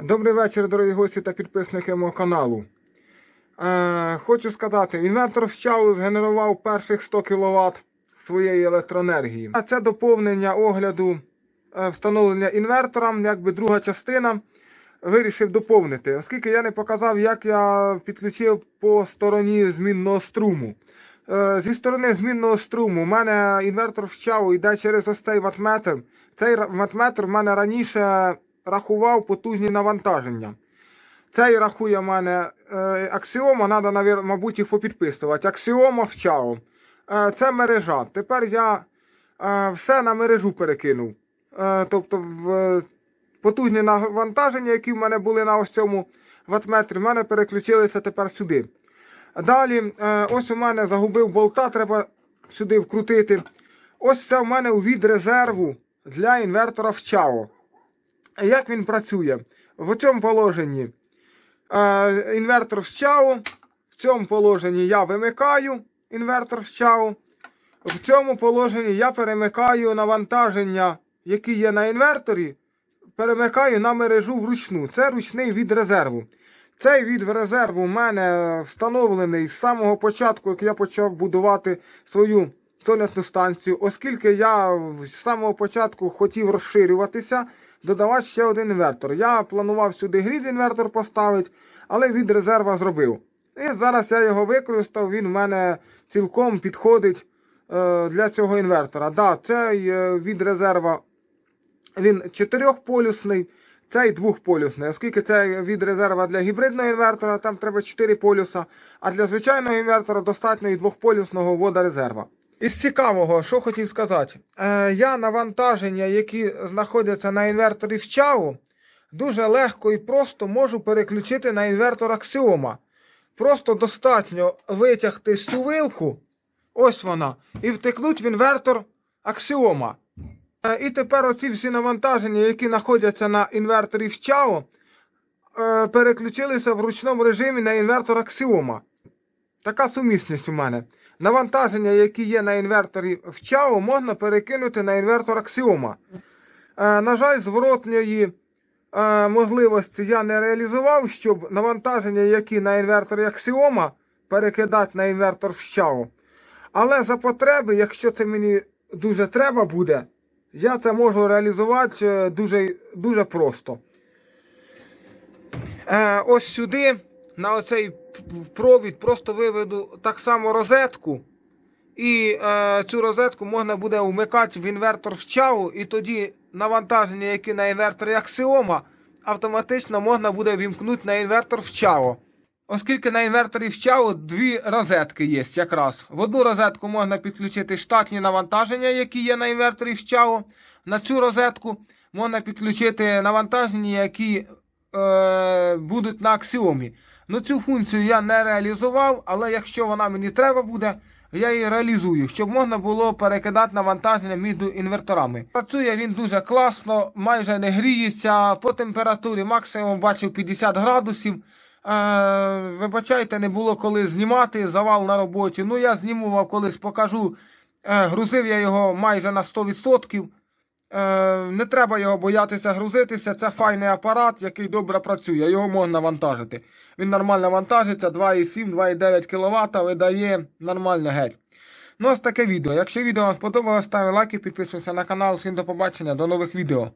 Добрий вечір, дорогі гості та підписники мого каналу. Е, хочу сказати, інвертор Щау згенерував перших 100 кВт своєї електроенергії. А це доповнення огляду е, встановлення інвертора, якби друга частина. Вирішив доповнити, оскільки я не показав, як я підключив по стороні змінного струму. Е, Зі сторони змінного струму у мене інвертор вщав йде через ось цей ватметр. Цей ватметр в мене раніше рахував потужні навантаження. Цей рахує в мене е, аксіома, треба, мабуть, їх попідписувати. Аксіома вчав. Е, це мережа. Тепер я е, все на мережу перекинув. Е, тобто в, е, потужні навантаження, які в мене були на ось цьому ватметрі, в мене переключилися тепер сюди. Далі, е, ось у мене загубив болта, треба сюди вкрутити. Ось це в мене у від резерву для інвертора в ЧАО. Як він працює? В цьому положенні е, інвертор в ЧАО, в цьому положенні я вимикаю інвертор в ЧАО, в цьому положенні я перемикаю навантаження, які є на інверторі, перемикаю на мережу вручну. Це ручний від резерву. Цей від резерву у мене встановлений з самого початку, як я почав будувати свою сонячну станцію, оскільки я з самого початку хотів розширюватися, додавати ще один інвертор. Я планував сюди грід інвертор поставити, але від резерва зробив. І зараз я його використав, він в мене цілком підходить е, для цього інвертора. Да, цей е, від резерва він чотирьохполюсний, цей двохполюсний. Оскільки це від резерва для гібридного інвертора, там треба 4 полюса, а для звичайного інвертора достатньо і двохполюсного водорезерва. Із цікавого, що хотів сказати, е, я навантаження, які знаходяться на інверторі в чаву, дуже легко і просто можу переключити на інвертор аксіома. Просто достатньо витягти цю вилку, ось вона, і втекнуть в інвертор аксіома. Е, І тепер оці всі навантаження, які знаходяться на інверторі в чао, е, переключилися в ручному режимі на інвертор аксіома. Така сумісність у мене. Навантаження, які є на інверторі в чао, можна перекинути на інвертор аксіома. Е, На жаль, зворотньої е, можливості я не реалізував, щоб навантаження, які на інверторі аксіома, перекидати на інвертор в чао. Але за потреби, якщо це мені дуже треба буде, я це можу реалізувати е, дуже, дуже просто. Ось сюди, на оцей п- провід, просто виведу так само розетку. І е, цю розетку можна буде вмикати в інвертор в чаву, і тоді навантаження, які на інверторі аксіома, автоматично можна буде вімкнути на інвертор в чао. Оскільки на інверторі в чао дві розетки є якраз. В одну розетку можна підключити штатні навантаження, які є на інверторі в чао. На цю розетку можна підключити навантаження, які е, будуть на аксіомі. Ну цю функцію я не реалізував, але якщо вона мені треба буде, я її реалізую, щоб можна було перекидати навантаження між інверторами. Працює він дуже класно, майже не гріється. По температурі максимум бачив 50 градусів. Е, вибачайте, не було коли знімати завал на роботі. Ну я знімував колись, покажу. Е, грузив я його майже на 100%. Е, не треба його боятися грузитися. Це файний апарат, який добре працює. Його можна вантажити. Він нормально вантажиться, 2,7, 2,9 кВт видає нормально геть. Ну, ось таке відео. Якщо відео вам сподобалось, ставте лайки, підписуйтесь на канал. Всім до побачення, до нових відео.